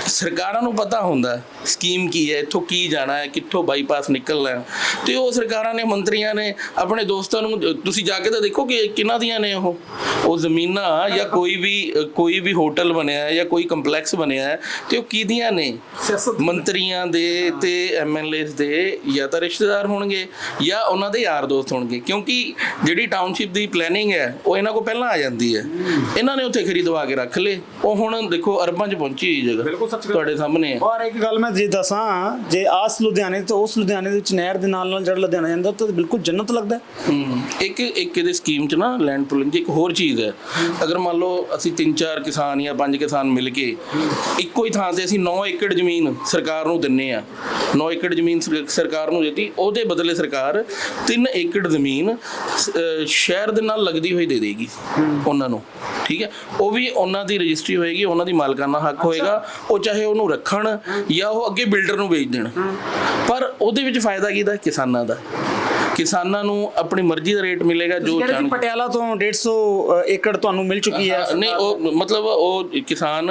ਸਰਕਾਰਾਂ ਨੂੰ ਪਤਾ ਹੁੰਦਾ ਸਕੀਮ ਕੀ ਹੈ ਇੱਥੋਂ ਕੀ ਜਾਣਾ ਹੈ ਕਿੱਥੋਂ ਬਾਈਪਾਸ ਨਿਕਲਣਾ ਹੈ। ਤੇ ਉਹ ਸਰਕਾਰਾਂ ਨੇ ਮੰਤਰੀਆਂ ਨੇ ਆਪਣੇ ਦੋਸਤਾਂ ਨੂੰ ਤੁਸੀਂ ਜਾ ਕੇ ਤਾਂ ਦੇਖੋ ਕਿ ਕਿਹਨਾਂ ਦੀਆਂ ਨੇ ਉਹ। ਉਹ ਜ਼ਮੀਨਾਂ ਜਾਂ ਕੋਈ ਵੀ ਕੋਈ ਵੀ ਹੋਟਲ ਬਣਿਆ ਹੈ ਜਾਂ ਕੋਈ ਕੰਪਲੈਕਸ ਬਣਿਆ ਹੈ ਤੇ ਉਹ ਕਿਹਦੀਆਂ ਨੇ? ਮੰਤਰੀਆਂ ਦੇ ਤੇ ਐਮਐਲਏਸ ਦੇ ਜਾਂ ਤਾਂ ਰਿਸ਼ਤੇਦਾਰ ਹੋਣਗੇ ਜਾਂ ਉਹਨਾਂ ਦੇ ਯਾਰ ਦੋਸਤ ਹੋਣਗੇ। ਕਿਉਂਕਿ ਜਿਹੜੀ ਟਾਊਨਸ਼ਿਪ ਦੀ ਪਲੈਨਿੰਗ ਹੈ ਉਹ ਇਹਨਾਂ ਕੋਲ ਪਹਿਲਾਂ ਆ ਜਾਂਦੀ ਹੈ। ਇਹਨਾਂ ਨੇ ਉੱਥੇ ਖਰੀਦਵਾ ਕੇ ਰੱਖ ਲਏ। ਉਹ ਹੁਣ ਦੇਖੋ ਅਰਬਾਂ 'ਚ ਪਹੁੰਚੀ ਹੋਈ ਜਗ੍ਹਾ। ਬਿਲਕੁਲ। ਤੁਹਾਡੇ ਸਾਹਮਣੇ ਹੈ ਔਰ ਇੱਕ ਗੱਲ ਮੈਂ ਜੇ ਦੱਸਾਂ ਜੇ ਆਸ ਲੁਧਿਆਣੇ ਤੋਂ ਉਸ ਲੁਧਿਆਣੇ ਦੇ ਵਿੱਚ ਨਹਿਰ ਦੇ ਨਾਲ ਨਾਲ ਜਿਹੜਾ ਲੁਧਿਆਣਾ ਜਾਂਦਾ ਤਾਂ ਬਿਲਕੁਲ ਜੰਨਤ ਲੱਗਦਾ ਹੈ। ਇੱਕ ਇੱਕ ਇਹਦੇ ਸਕੀਮ 'ਚ ਨਾ ਲੈਂਡ ਪੁਲਿੰਗ 'ਚ ਇੱਕ ਹੋਰ ਚੀਜ਼ ਹੈ। ਅਗਰ ਮੰਨ ਲਓ ਅਸੀਂ ਤਿੰਨ ਚਾਰ ਕਿਸਾਨ ਜਾਂ ਪੰਜ ਕਿਸਾਨ ਮਿਲ ਕੇ ਇੱਕੋ ਹੀ ਥਾਂ ਤੇ ਅਸੀਂ 9 ਏਕੜ ਜ਼ਮੀਨ ਸਰਕਾਰ ਨੂੰ ਦਿੰਨੇ ਆ। 9 ਏਕੜ ਜ਼ਮੀਨ ਸਰ- ਸਰਕਾਰ ਨੂੰ ਦਿੱਤੀ ਉਹਦੇ ਬਦਲੇ ਸਰਕਾਰ 3 ਏਕੜ ਜ਼ਮੀਨ ਸ਼ਹਿਰ ਦੇ ਨਾਲ ਲੱਗਦੀ ਹੋਈ ਦੇ ਦੇਗੀ ਉਹਨਾਂ ਨੂੰ। ਠੀਕ ਹੈ? ਉਹ ਵੀ ਉਹਨਾਂ ਦੀ ਰਜਿਸਟਰੀ ਹੋਏਗੀ ਉਹਨਾਂ ਦੀ ਮਾਲਕਾਨਾ ਹੱਕ ਹੋਏਗਾ ਉਹ ਚਾਹੇ ਉਹਨੂੰ ਰੱਖਣ ਜਾਂ ਉਹ ਅੱਗੇ ਬਿਲਡਰ ਨੂੰ ਵੇਚ ਦੇਣ। ਪਰ ਉਹਦੇ ਵਿੱਚ ਫਾਇਦਾ ਕਿਹਦਾ ਕਿਸਾਨਾਂ ਦਾ। ਕਿਸਾਨਾਂ ਨੂੰ ਆਪਣੀ ਮਰਜ਼ੀ ਦਾ ਰੇਟ ਮਿਲੇਗਾ ਜੋ ਸੀ ਚਾਹਣ। ਪਟਿਆਲਾ ਤੋਂ 150 ਏਕੜ ਤੁਹਾਨੂੰ ਮਿਲ ਚੁੱਕੀ ਹੈ। ਨਹੀਂ ਉਹ ਮਤਲਬ ਉਹ ਕਿਸਾਨ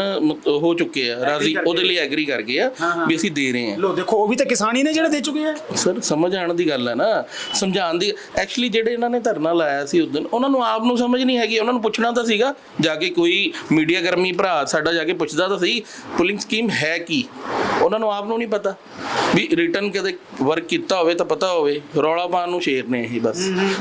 ਹੋ ਚੁੱਕੇ ਆ ਰਾਜ਼ੀ। ਉਹਦੇ ਲਈ ਐਗਰੀ ਕਰ ਗਏ ਆ ਵੀ ਅਸੀਂ ਦੇ ਰਹੇ ਹਾਂ। ਲੋ ਦੇਖੋ ਉਹ ਵੀ ਤਾਂ ਕਿਸਾਨ ਹੀ ਨੇ ਜਿਹੜੇ ਦੇ ਚੁੱਕੇ ਹੈ ਸਰ ਸਮਝ ਆਣ ਦੀ ਗੱਲ ਹੈ ਨਾ। ਸਮਝਾਉਣ ਦੀ ਐਕਚੁਅਲੀ ਜਿਹੜੇ ਇਹਨਾਂ ਨੇ ਧਰਨਾ ਲਾਇਆ ਸੀ ਉਸ ਦਿਨ ਉਹਨਾਂ ਨੂੰ ਆਪ ਨੂੰ ਸਮਝ ਨਹੀਂ ਹੈਗੀ। ਉਹਨਾਂ ਨੂੰ ਪੁੱਛਣਾ ਤਾਂ ਸੀਗਾ ਜਾ ਕੇ ਕੋਈ ਮੀਡੀਆ ਕਰਮੀ ਭਰਾ ਸਾਡਾ ਜਾ ਕੇ ਪੁੱਛਦਾ ਤਾਂ ਸਹੀ ਪੁਲਿੰਗ ਸਕੀਮ ਹੈ ਕੀ? ਉਹਨਾਂ ਨੂੰ ਆਪ ਨੂੰ ਨਹੀਂ ਪਤਾ। ਵੀ ਰਿਟਰਨ ਕਦੇ ਵਰਕ ਕੀਤਾ ਹੋਵੇ ਤਾਂ ਪਤਾ ਹੋਵੇ ਰੌਲਾ ਪਾਉਣ ਨੂੰ ਸ਼ੇਰ ਨੇ ਇਹ ਬਸ।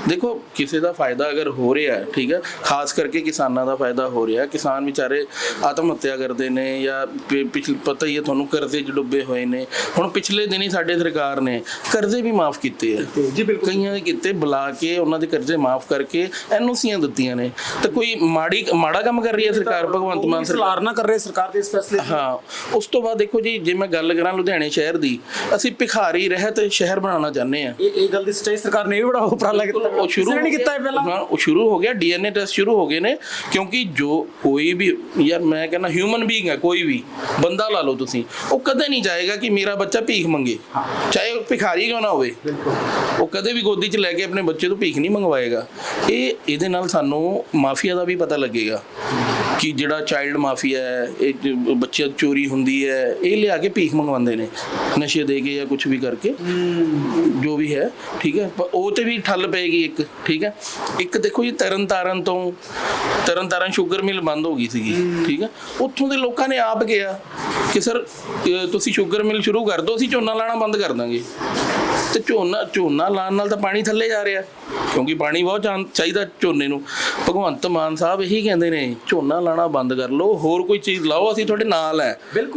ਦੇਖੋ ਕਿਸੇ ਦਾ ਫਾਇਦਾ ਅਗਰ ਹੋ ਰਿਹਾ ਹੈ ਠੀਕ ਹੈ ਖਾਸ ਕਰਕੇ ਕਿਸਾਨਾਂ ਦਾ ਫਾਇਦਾ ਹੋ ਰਿਹਾ ਕਿਸਾਨ ਵਿਚਾਰੇ ਆਤਮ ਹੱਤਿਆ ਕਰਦੇ ਨੇ ਜਾਂ ਪਿਛਲੇ ਪਤਾ ਹੀ ਹੈ ਤੁਹਾਨੂੰ ਕਰਜ਼ੇ 'ਚ ਡੁੱਬੇ ਹੋਏ ਨੇ। ਹੁਣ ਪਿਛਲੇ ਦਿਨੀ ਸਾਡੇ ਸਰਕਾਰ ਨੇ ਕਰਜ਼ੇ ਵੀ ਮਾਫ ਕੀਤੇ ਆ। ਜੀ ਬਿਲਕੁਲ। ਕਈਆਂ ਦੇ ਕੀਤੇ ਬੁਲਾ ਕੇ ਉਹਨਾਂ ਦੇ ਕਰਜ਼ੇ ਮਾਫ ਕਰਕੇ ਐਨਓਸੀਆਂ ਦਿੱਤੀਆਂ ਨੇ। ਤੇ ਕੋਈ ਮਾੜੀ ਮਾੜਾ ਕੰਮ ਕਰ ਰਹੀ ਹੈ ਸਰਕਾਰ ਭਗਵੰਤ ਮਾਨ ਸਰਕਾਰ? ਨਾ ਕਰ ਰਹੇ ਸਰਕਾਰ ਦੇ ਇਸ ਫੈਸਲੇ। ਹਾਂ ਉਸ ਤੋਂ ਬਾਅਦ ਦੇਖੋ ਜੀ ਜੇ ਮੈਂ ਗੱਲ ਕਰਾਂ ਲੁਧਿਆਣੇ ਸ਼ਹਿਰ ਦੀ ਅਸੀਂ ਭਿਖਾਰੀ ਰਹਿਤ ਸ਼ਹਿਰ ਬਣਾਉਣਾ ਚਾਹੁੰਦੇ ਆ ਇਹ ਇਹ ਗੱਲ ਦੀ ਸੱਚਾਈ ਸਰਕਾਰ ਨੇ ਵੀ ਬੜਾ ਉਪਰਾਲਾ ਕੀਤਾ। ਉਹ ਸ਼ੁਰੂ ਨਹੀਂ ਕੀਤਾ। ਇਹ ਪਹਿਲਾਂ? ਹਾਂ ਉਹ ਸ਼ੁਰੂ ਹੋ ਗਿਆ ਡੀਐਨਏ ਟੈਸਟ ਸ਼ੁਰੂ ਹੋ ਗਏ ਨੇ ਕਿਉਂਕਿ ਜੋ ਕੋਈ ਵੀ ਯਾਰ ਮੈਂ ਕਹਿੰਦਾ ਹਿਊਮਨ ਬੀਇੰਗ ਹੈ ਕੋਈ ਵੀ ਬੰਦਾ ਲਾ ਲਓ ਤੁਸੀਂ ਉਹ ਕਦੇ ਨਹੀਂ ਜਾਏਗਾ ਕਿ ਮੇਰਾ ਬੱਚਾ ਭੀਖ ਮੰਗੇ। ਚਾਹੇ ਉਹ ਭਿਖਾਰੀ ਕਿਉਂ ਨਾ ਹੋਵੇ। ਉਹ ਕਦੇ ਵੀ ਗੋਦੀ 'ਚ ਲੈ ਕੇ ਆਪਣੇ ਬੱਚੇ ਤੋਂ ਭੀਖ ਨਹੀਂ ਮੰਗਵਾਏਗਾ। ਇਹ ਇਹਦੇ ਨਾਲ ਸਾਨੂੰ ਮਾਫੀਆ ਦਾ ਵੀ ਪਤਾ ਲੱਗੇਗਾ। ਕਿ ਜਿਹੜਾ ਚਾਈਲਡ ਮਾਫੀਆ ਹੈ ਇਹ ਬੱਚਿਆਂ ਦੀ ਚੋਰੀ ਹੁੰਦੀ ਹੈ ਇਹ ਲਿਆ ਕੇ ਭੀਖ ਮੰਗਵਾਉਂਦੇ ਨੇ ਨਸ਼ੇ ਦੇ ਕੇ ਜਾਂ ਕੁਝ ਵੀ ਕਰਕੇ। ਜੋ ਵੀ ਹੈ ਠੀਕ ਹੈ? ਪਰ ਉਹ ਤੇ ਵੀ ਠੱਲ ਪਏਗੀ ਇੱਕ ਠੀਕ ਹੈ? ਇੱਕ ਦੇਖੋ ਜੀ ਤਰਨ ਤਾਰਨ ਤੋਂ ਤਰਨ ਤਾਰਨ ਸ਼ੂਗਰ ਮਿਲ ਬੰਦ ਹੋ ਗਈ ਸੀਗੀ ਠੀਕ ਹੈ? ਉੱਥੋਂ ਦੇ ਲੋਕਾਂ ਨੇ ਆਪ ਕਿਹਾ ਕਿ ਸਰ ਤੁਸੀਂ ਸ਼ੂਗਰ ਮਿਲ ਸ਼ੁਰੂ ਕਰ ਦਿਓ ਅਸੀਂ ਝੋਨਾ ਲਾਣਾ ਬੰਦ ਕਰ ਦਾਂਗੇ। ਤੇ ਝੋਨਾ ਝੋਨਾ ਲਾਣ ਨਾਲ ਤਾਂ ਪਾਣੀ ਥੱਲੇ ਜਾ ਰਿਹਾ। ਕਿਉਂਕਿ ਪਾਣੀ ਬਹੁਤ ਚਾਹੀਦਾ ਝੋਨੇ ਨੂੰ। ਭਗਵੰਤ ਮਾਨ ਸਾਹਿਬ ਇਹੀ ਕਹਿੰਦੇ ਨੇ ਝੋਨਾ ਲਾਣਾ ਬੰਦ ਕਰ ਲਓ ਹੋਰ ਕੋਈ ਚੀਜ਼ ਲਾਓ ਅਸੀਂ ਤੁਹਾਡੇ ਨਾਲ ਹੈ।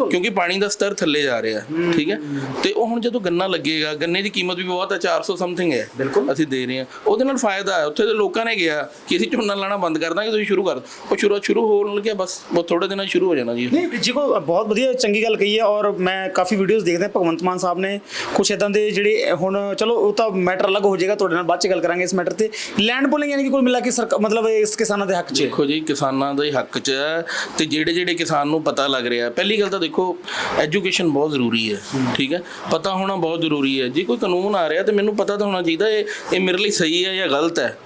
ਕਿਉਂਕਿ ਪਾਣੀ ਦਾ ਸਤਰ ਥੱਲੇ ਜਾ ਰਿਹਾ ਠੀਕ ਹੈ ਤੇ ਉਹ ਹੁਣ ਜਦੋਂ ਗੰਨਾ ਲੱਗੇਗਾ ਗੰਨੇ ਦੀ ਕੀਮਤ ਵੀ ਬਹੁਤ ਹੈ 400 ਸਮਥਿੰਗ ਹੈ। ਅਸੀਂ ਦੇ ਰਹੇ ਹਾਂ। ਉਹਦੇ ਨਾਲ ਫਾਇਦਾ ਹੈ ਉੱਥੇ ਦੇ ਲੋਕਾਂ ਨੇ ਕਿਹਾ ਕਿ ਅਸੀਂ ਝੋਨਾ ਲਾਣਾ ਬੰਦ ਕਰ ਦਾਂਗੇ ਤੁਸੀਂ ਸ਼ੁਰੂ ਕਰ। ਉਹ ਸ਼ੁਰੂ ਸ਼ੁਰੂ ਹੋਣ ਲੱਗਿਆ ਬਸ। ਬਹੁਤ ਥੋੜੇ ਦਿਨਾਂ ਸ਼ੁਰੂ ਹੋ ਜਾਣਾ ਜੀ। ਨਹੀਂ ਜੀ ਕੋ ਬਹੁਤ ਵਧੀਆ ਚੰਗੀ ਗੱਲ ਕਹੀ ਹੈ ਔਰ ਮੈਂ ਕਾਫੀ ਵੀਡੀਓਜ਼ ਦੇਖਦਾ ਭਗਵੰਤ ਮਾਨ ਸਾਹਿਬ ਨੇ। ਕੁਛ ਇਦਾਂ ਦੇ ਜਿਹੜੇ ਹੁਣ ਚਲੋ, ਉਹ ਤਾਂ ਮੈਟਰ ਅਲੱਗ ਹੋ ਜਾਏਗਾ, ਤੁਹਾਡੇ ਨਾਲ ਬਾਅਦ ਚ ਗੱਲ ਕਰਾਂਗੇ ਇਸ ਮੈਟਰ ਤੇ। ਲੈਂਡ ਪੋਲਿੰਗ ਯਾਨੀ ਕਿ ਕੁੱਲ ਮਿਲਾ ਕੇ ਸਰਕਾਰ ਮਤਲਬ ਇਸ ਕਿਸਾਨਾਂ ਦੇ ਹੱਕ 'ਚ? ਦੇਖੋ ਜੀ, ਕਿਸਾਨਾਂ ਦੇ ਹੱਕ 'ਚ ਹੈ ਤੇ ਜਿਹੜੇ ਜਿਹੜੇ ਕਿਸਾਨ ਨੂੰ ਪਤਾ ਲੱਗ ਰਿਹਾ ਪਹਿਲੀ ਗੱਲ ਤਾਂ ਦੇਖੋ ਐਜੂਕੇਸ਼ਨ ਬਹੁਤ ਜ਼ਰੂਰੀ ਹੈ, ਠੀਕ ਹੈ? ਪਤਾ ਹੋਣਾ ਬਹੁਤ ਜ਼ਰੂਰੀ ਹੈ। ਜੇ ਕੋਈ ਕਾਨੂੰਨ ਆ ਰਿਹਾ ਤੇ ਮੈਨੂੰ ਪਤਾ ਤਾਂ ਹੋਣਾ ਚਾਹੀਦਾ ਇਹ ਇਹ ਮੇਰੇ ਲਈ ਸਹੀ ਹੈ ਜਾਂ ਗਲਤ ਹੈ।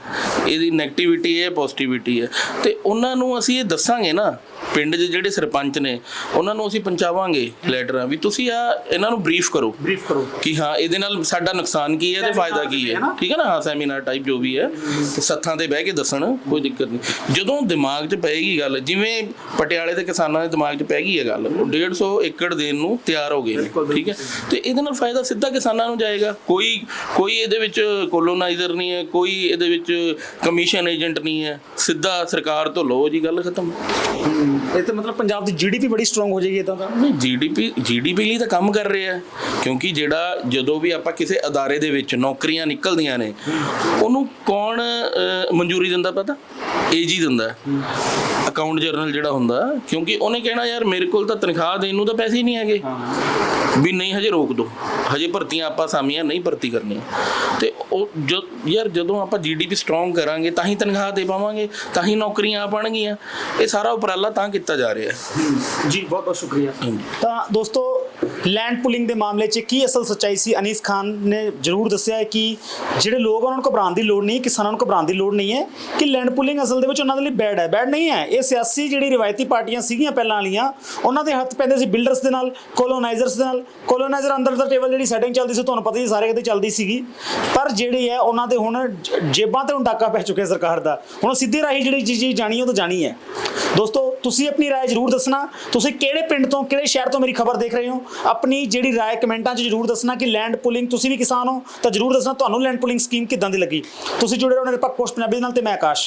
ਇਹਦੀ 네ਗੇਟਿਵਿਟੀ ਹੈ ਪੋਜ਼ਿਟਿਵਿਟੀ ਹੈ। ਤੇ ਉਹਨਾਂ ਨੂੰ ਅਸੀਂ ਇਹ ਦੱਸਾਂਗੇ ਨਾ ਪਿੰਡ 'ਚ ਜਿਹੜੇ ਸਰਪੰਚ ਨੇ ਉਹਨਾਂ ਨੂੰ ਅਸੀਂ ਪਹੁੰਚਾਵਾਂਗੇ ਲੈਟਰਾਂ। ਵੀ ਤੁਸੀਂ ਆ ਇਹਨਾਂ ਨੂੰ ਬਰੀਫ ਕਰੋ। ਬਰੀਫ ਕਰੋ। ਕਿ ਹਾਂ ਇਹਦੇ ਨਾਲ ਸਾਡਾ ਨੁਕਸਾਨ ਕੀ ਹੈ ਤੇ ਫਾਇਦਾ ਕੀ ਹੈ? ਠੀਕ ਹੈ ਨਾ? ਹਾਂ ਸੈਮੀਨਾਰ ਟਾਈਪ ਜੋ ਵੀ ਹੈ ਸੱਥਾਂ ਤੇ ਬਹਿ ਕੇ ਦੱਸਣ ਕੋਈ ਦਿੱਕਤ ਨਹੀਂ। ਜਦੋਂ ਦਿਮਾਗ 'ਚ ਪਏਗੀ ਗੱਲ ਜਿਵੇਂ ਪਟਿਆਲੇ ਦੇ ਕਿਸਾਨਾਂ ਦੇ ਦਿਮਾਗ 'ਚ ਪੈ ਗਈ ਹੈ ਗੱਲ ਉਹ 150 ਏਕੜ ਦੇਣ ਨੂੰ ਤਿਆਰ ਹੋ ਗਏ ਨੇ ਠੀਕ ਹੈ? ਤੇ ਇਹਦੇ ਨਾਲ ਫਾਇਦਾ ਸਿੱਧਾ ਕਿਸਾਨਾਂ ਨੂੰ ਜਾਏਗਾ। ਕੋਈ ਕੋਈ ਇਹਦੇ ਵਿੱਚ ਕੋਲੋਨਾਈਜ਼ਰ ਨਹੀਂ ਹੈ ਕੋਈ ਇਹਦੇ ਵਿੱਚ ਕਮਿਸ਼ਨ ਏਜੰਟ ਨਹੀਂ ਹੈ। ਸਿੱਧਾ ਸਰਕਾਰ ਤੋਂ ਲਓ ਜੀ ਗੱਲ ਖਤਮ। ਇਹ ਤਾਂ ਮਤਲਬ ਪੰਜਾਬ ਦੀ ਜੀਡੀਪੀ ਬੜੀ ਸਟਰੋਂਗ ਹੋ ਜਾਏਗੀ ਇਦਾਂ ਤਾਂ ਨਹੀਂ ਜੀਡੀਪੀ ਜੀਡੀਪੀ ਲਈ ਤਾਂ ਕੰਮ ਕਰ ਰਿਹਾ ਹੈ ਕਿਉਂਕਿ ਜਿਹੜਾ ਜਦੋਂ ਵੀ ਆਪਾਂ ਕਿਸੇ ਅਦਾਰੇ ਦੇ ਵਿੱਚ ਨੌਕਰੀਆਂ ਨਿਕਲਦੀਆਂ ਨੇ ਉਹਨੂੰ ਕੌਣ ਅਹ, ਮਨਜ਼ੂਰੀ ਦਿੰਦਾ ਪਤਾ? ਏਜੀ ਦਿੰਦਾ ਅਕਾਊਂਟ ਜਰਨਲ ਜਿਹੜਾ ਹੁੰਦਾ ਕਿਉਂਕਿ ਉਹਨੇ ਕਹਿਣਾ ਯਾਰ ਮੇਰੇ ਕੋਲ ਤਾਂ ਤਨਖਾਹ ਦੇਣ ਨੂੰ ਤਾਂ ਪੈਸੇ ਹੀ ਨਹੀਂ ਹੈਗੇ। ਵੀ ਨਹੀਂ ਹਜੇ ਰੋਕ ਦੋ। ਹਜੇ ਭਰਤੀਆਂ ਆਪਾਂ ਸਾਮੀਆਂ ਨਹੀਂ ਭਰਤੀ ਕਰਨੀਆਂ। ਤੇ ਉਹ ਜੋ ਯਾਰ ਜਦੋਂ ਆਪਾਂ ਜੀਡੀਪੀ ਸਟਰੋਂਗ ਕਰਾਂਗੇ ਤਾਂ ਹੀ ਤਨਖਾਹ ਦੇ ਪਾਵਾਂਗੇ ਤਾਂ ਹੀ ਨੌਕਰੀਆਂ ਆ ਬਣਗੀਆਂ ਇਹ ਸਾਰਾ ਉਪਰਾਲਾ ਤਾਂ ਕੀਤਾ ਜਾ ਰਿਹਾ ਜੀ ਬਹੁਤ ਬਹੁਤ ਸ਼ੁਕਰੀਆ। ਤਾਂ ਦੋਸਤੋ ਲੈਂਡ ਪੁਲਿੰਗ ਦੇ ਮਾਮਲੇ 'ਚ ਕੀ ਅਸਲ ਸੱਚਾਈ ਸੀ ਅਨੀਸ ਖਾਨ ਨੇ ਜ਼ਰੂਰ ਦੱਸਿਆ ਹੈ ਕਿ ਜਿਹੜੇ ਲੋਕ ਆ, ਉਹਨਾਂ ਨੂੰ ਘਬਰਾਉਣ ਦੀ ਲੋੜ ਨਹੀਂ ਕਿਸਾਨਾਂ ਨੂੰ ਘਬਰਾਉਣ ਦੀ ਲੋੜ ਨਹੀਂ ਹੈ ਕਿ ਲੈਂਡ ਪੁਲਿੰਗ ਅਸਲ ਦੇ ਵਿੱਚ ਉਹਨਾਂ ਦੇ ਲਈ ਬੈਡ ਹੈ ਬੈਡ ਨਹੀਂ ਹੈ ਇਹ ਸਿਆਸੀ ਜਿਹੜੀ ਰਿਵਾਇਤੀ ਪਾਰਟੀਆਂ ਸੀਗੀਆਂ ਪਹਿਲਾਂ ਵਾਲੀਆਂ ਉਹਨਾਂ ਦੇ ਹੱਥ ਪੈਂਦੇ ਸੀ ਬਿਲਡਰਸ ਦੇ ਨਾਲ ਕੋਲੋਨਾਈਜ਼ਰਸ ਦੇ ਨਾਲ ਕੋਲੋਨਾਈਜ਼ਰ ਅੰਦਰ ਦਾ ਟੇਬਲ ਜਿਹੜੀ ਸੈਟਿੰਗ ਚੱਲਦੀ ਸੀ ਤੁਹਾਨੂੰ ਪਤਾ ਹੀ ਸਾਰੇ ਕਿਤੇ ਚੱਲਦੀ ਸੀਗੀ ਪਰ ਜਿਹੜੇ ਹੈ ਉਹਨਾਂ ਦੇ ਹੁਣ ਜ- ਜੇਬਾਂ ਤੇ ਹੁਣ ਡਾਕਾ ਪੈ ਚੁੱਕਿਆ ਸਰਕਾਰ ਦਾ ਹੁਣ ਉਹ ਸਿੱਧੀ ਰਾਹੀਂ ਜਿਹੜੀ ਚੀਜ਼ ਜਾਣੀ ਉਹ ਤਾਂ ਜਾਣੀ ਹੈ ਦੋਸਤੋ ਤੁਸੀਂ ਆਪਣੀ رائے ਜ਼ਰੂਰ ਦੱਸਣਾ ਤੁਸੀਂ ਕਿਹੜੇ ਪਿੰਡ ਤੋਂ ਕਿਹੜੇ ਸ਼ਹਿਰ ਤੋਂ ਮੇਰੀ ਖਬਰ ਦੇਖ ਰਹੇ ਹੋ ਆਪਣੀ ਜਿਹੜੀ ਰਾਏ ਕਮੈਂਟਾਂ 'ਚ ਜਰੂਰ ਦੱਸਣਾ ਕਿ ਲੈਂਡ ਪੁਲਿੰਗ ਤੁਸੀਂ ਵੀ ਕਿਸਾਨ ਹੋ, ਤਾਂ ਜਰੂਰ ਦੱਸਣਾ ਤੁਹਾਨੂੰ ਲੈਂਡ ਪੁਲਿੰਗ ਸਕੀਮ ਕਿੱਦਾਂ ਦੀ ਲੱਗੀ। ਤੁਸੀਂ ਜੁੜੇ ਰਹੋ ਨਿਰਪੱਖ ਪੋਸਟ ਪੰਜਾਬੀ ਨਾਲ ਤੇ ਮੈਂ ਆਕਾਸ਼।